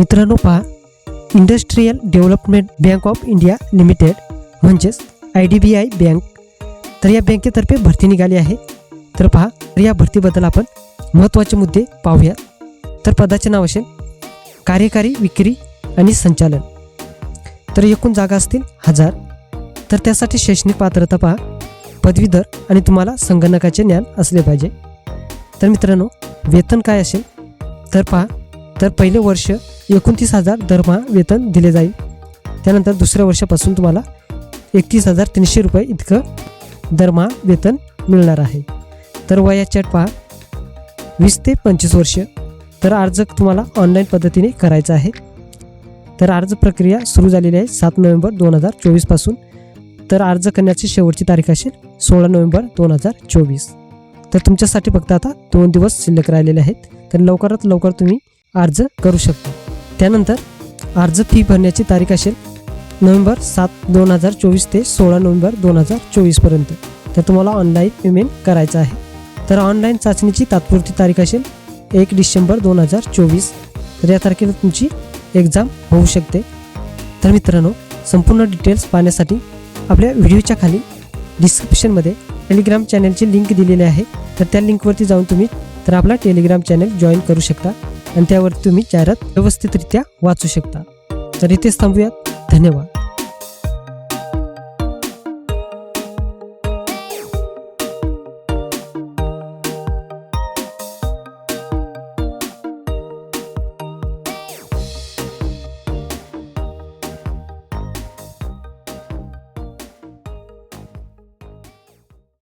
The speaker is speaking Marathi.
मित्रांनो पहा industrial development bank of India limited म्हणजेच I D B I bank तर या बँकेतर्फे भरती निघाली आहे. तर पहा तर या भरतीबद्दल आपण महत्त्वाचे मुद्दे पाहूया. तर पदाचे नाव असेल कार्यकारी विक्री आणि संचालन. तर एकूण जागा असतील हजार. तर त्यासाठी शैक्षणिक पात्रता पहा पदवीधर आणि तुम्हाला संगणकाचे ज्ञान असले पाहिजे. तर मित्रांनो वेतन काय असेल? तर पहा तर पहिले वर्ष एकोणतीस हजार दरमहा वेतन दिले जाईल. त्यानंतर दुसऱ्या वर्षापासून तुम्हाला एकतीस हजार तीनशे रुपये इतकं दरमहा वेतन मिळणार आहे. तर वयाच्या पहा. वीस ते पंचवीस वर्ष. तर अर्ज तुम्हाला ऑनलाईन पद्धतीने करायचा आहे. तर अर्ज प्रक्रिया सुरू झालेली आहे सात नोव्हेंबर दोन हजार चोवीसपासून तर अर्ज करण्याची शेवटची तारीख असेल सोळा नोव्हेंबर दोन हजार चोवीस. तर तुमच्यासाठी फक्त आता दोन दिवस शिल्लक राहिलेले आहेत. तर लवकरात लवकर तुम्ही अर्ज करू शकता. त्यानंतर अर्ज फी भरण्याची तारीख असेल नोव्हेंबर सात दोन हजार चोवीस ते सोळा नोव्हेंबर दोन हजार चोवीसपर्यंत तर तुम्हाला ऑनलाईन पेमेंट करायचं आहे. तर ऑनलाईन चाचणीची तात्पुरती तारीख असेल एक डिसेंबर दोन हजार चोवीस. तर या तारखेला तुमची एक्झाम होऊ शकते. तर मित्रांनो संपूर्ण डिटेल्स पाहण्यासाठी आपल्या व्हिडिओच्या खाली डिस्क्रिप्शनमध्ये टेलिग्राम चॅनलची लिंक दिलेली आहे. तर त्या लिंकवरती जाऊन तुम्ही तर आपला टेलिग्राम चॅनल जॉईन करू शकता. आणि त्यावर तुम्ही जाहिरात व्यवस्थितरित्या वाचू शकता. तर इथेच थांबूयात. धन्यवाद.